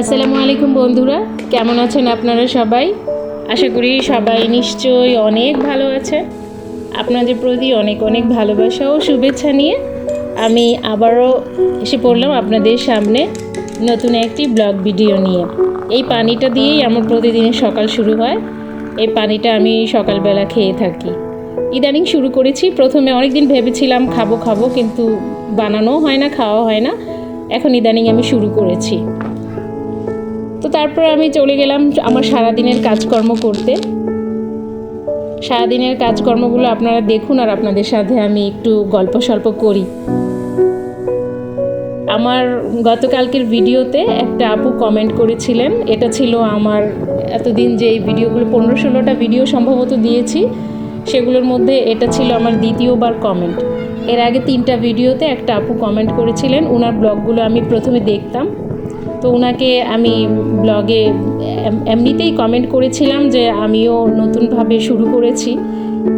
আসসালামু আলাইকুম বন্ধুরা, কেমন আছেন আপনারা সবাই? আশা করি সবাই নিশ্চয়ই অনেক ভালো আছে আপনাদের প্রতি অনেক অনেক ভালোবাসা ও শুভেচ্ছা নিয়ে আমি আবারও এসে পড়লাম আপনাদের সামনে নতুন একটি ব্লগ ভিডিও নিয়ে। এই পানিটা দিয়েই আমার প্রতিদিনের সকাল শুরু হয়। এই পানিটা আমি সকালবেলা খেয়ে থাকি। ইদানিং শুরু করেছি, প্রথমে অনেক দিন ভেবেছিলাম খাব খাব, কিন্তু বানানো হয় না খাওয়া হয় না। এখন ইদানিং আমি শুরু করেছি। তারপরে আমি চলে গেলাম আমার সারাদিনের কাজকর্ম করতে। সারাদিনের কাজকর্মগুলো আপনারা দেখুন আর আপনাদের সাথে আমি একটু গল্প সল্প করি। আমার গতকালকের ভিডিওতে একটা আপু কমেন্ট করেছিলেন, এটা ছিল আমার এতদিন যে এই ভিডিওগুলো, পনেরো ষোলোটা ভিডিও সম্ভবত দিয়েছি, সেগুলোর মধ্যে এটা ছিল আমার দ্বিতীয়বার কমেন্ট এর আগে তিনটা ভিডিওতে একটা আপু কমেন্ট করেছিলেন ওনার ব্লগগুলো আমি প্রথমে দেখতাম। তো ওনাকে আমি ব্লগে এমনিতেই কমেন্ট করেছিলাম যে আমিও নতুনভাবে শুরু করেছি।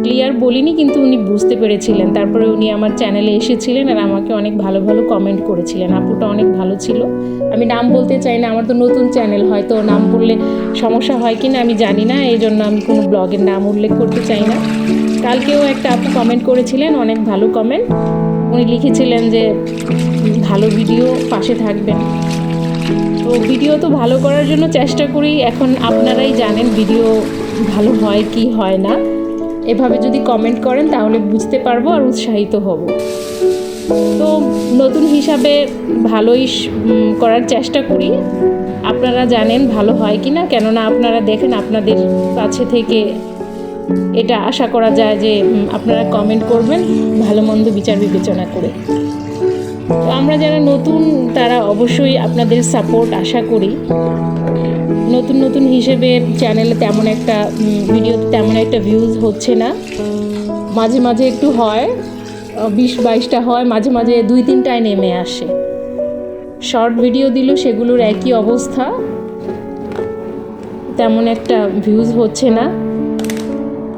ক্লিয়ার বলিনি, কিন্তু উনি বুঝতে পেরেছিলেন। তারপরে উনি আমার চ্যানেলে এসেছিলেন আর আমাকে অনেক ভালো ভালো কমেন্ট করেছিলেন। আপুটা অনেক ভালো ছিল। আমি নাম বলতে চাই না, আমার তো নতুন চ্যানেল হয়তো নাম বললে সমস্যা হয় কি না আমি জানি না। এই জন্য আমি কোনো ব্লগের নাম উল্লেখ করতে চাই না। কালকেও একটা আপু কমেন্ট করেছিলেন, অনেক ভালো কমেন্ট উনি লিখেছিলেন যে, ভালো ভিডিও পাশে থাকবেন। তো ভিডিও তো ভালো করার জন্য চেষ্টা করি। এখন আপনারাই জানেন ভিডিও ভালো হয় কি হয় না। এভাবে যদি কমেন্ট করেন তাহলে বুঝতে পারব আর উৎসাহিত হব। তো নতুন হিসাবে ভালোই করার চেষ্টা করি। আপনারা জানেন ভালো হয় কি না। কেননা আপনারা দেখেন আপনাদের কাছে থেকে এটা আশা করা যায় যে আপনারা কমেন্ট করবেন, ভালো মন্দ বিচার বিবেচনা করে। তো আমরা যারা নতুন, তারা অবশ্যই আপনাদের সাপোর্ট আশা করি। নতুন নতুন হিসেবে চ্যানেলে তেমন একটা ভিডিওতে তেমন একটা ভিউজ হচ্ছে না। মাঝে মাঝে একটু হয় বিশ, বাইশটা হয়, মাঝে মাঝে দুই, তিনটায় নেমে আসে। শর্ট ভিডিও দিল সেগুলোর একই অবস্থা। তেমন একটা ভিউজ হচ্ছে না।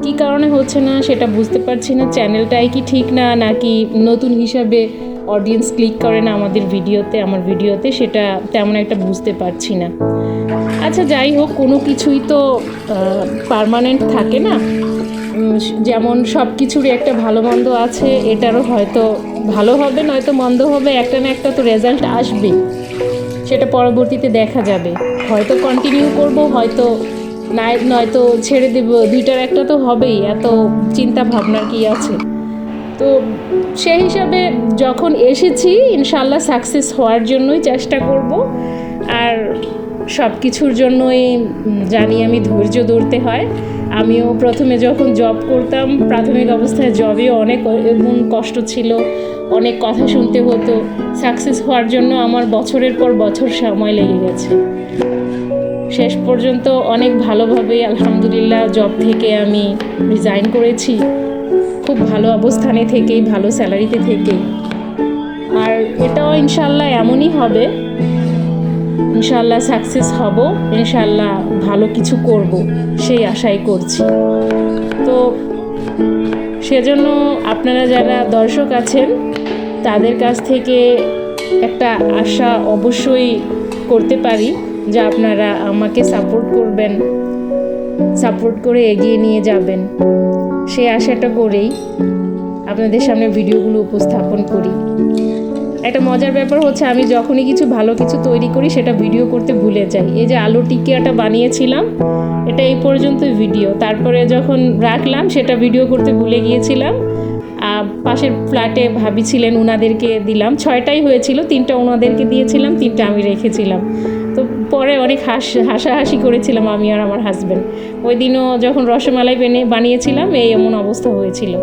কী কারণে হচ্ছে না সেটা বুঝতে পারছি না। চ্যানেলটাই কি ঠিক না, নাকি নতুন হিসাবে অডিয়েন্স ক্লিক করে না আমাদের ভিডিওতে, আমার ভিডিওতে, সেটা তেমন একটা বুঝতে পারছি না। আচ্ছা যাই হোক, কোনো কিছুই তো পারমানেন্ট থাকে না। যেমন সব কিছুরই একটা ভালো মন্দ আছে, এটারও হয়তো ভালো হবে, নয়তো মন্দ হবে, একটা না একটা তো রেজাল্ট আসবে। সেটা পরবর্তীতে দেখা যাবে। হয়তো কন্টিনিউ করব, হয়তো নাই, নয়তো ছেড়ে দেব, দুইটার একটা তো হবেই, এত চিন্তা ভাবনার কি আছে? তো সেই হিসাবে যখন এসেছি ইনশাল্লাহ সাকসেস হওয়ার জন্যই চেষ্টা করব। আর সব কিছুর জন্যই জানি আমি ধৈর্য ধরতে হয়। আমিও প্রথমে যখন জব করতাম, প্রাথমিক অবস্থায় জবেও অনেক এমন কষ্ট ছিল, অনেক কথা শুনতে হতো। সাকসেস হওয়ার জন্য আমার বছরের পর বছর সময় লেগে গেছে। শেষ পর্যন্ত অনেক ভালোভাবে আলহামদুলিল্লাহ জব থেকে আমি রিজাইন করেছি। খুব ভালো অবস্থানে থেকেই, ভালো স্যালারিতে থেকেই। আর এটাও ইনশাল্লাহ এমনই হবে। ইনশাল্লাহ সাকসেস হব ইনশাল্লাহ ভালো কিছু করব, সেই আশাই করছি। তো সেজন্য আপনারা যারা দর্শক আছেন, তাদের কাছ থেকে একটা আশা অবশ্যই করতে পারি। যে আপনারা আমাকে সাপোর্ট করবেন সাপোর্ট করে এগিয়ে নিয়ে যাবেন। সেই আশাটা করেই আপনাদের সামনে ভিডিওগুলো উপস্থাপন করি। একটা মজার ব্যাপার হচ্ছে আমি যখনই কিছু ভালো কিছু তৈরি করি, সেটা ভিডিও করতে ভুলে যাই। এই যে আলু টিকিয়াটা বানিয়েছিলাম, এটা এই পর্যন্ত ভিডিও। তারপরে যখন রাখলাম, সেটা ভিডিও করতে ভুলে গিয়েছিলাম। পাশের ফ্ল্যাটে ভাবি ছিলেন ওনাদেরকে দিলাম। ছয়টাই হয়েছিল, তিনটা ওনাদেরকে দিয়েছিলাম, তিনটা আমি রেখেছিলাম। পরে অনেক হাস, হাসাহাসি করেছিলাম আমি আর আমার হাজব্যান্ড ওই দিনও যখন রসমালাই বেনে বানিয়েছিলাম, এই এমন অবস্থা হয়েছিল।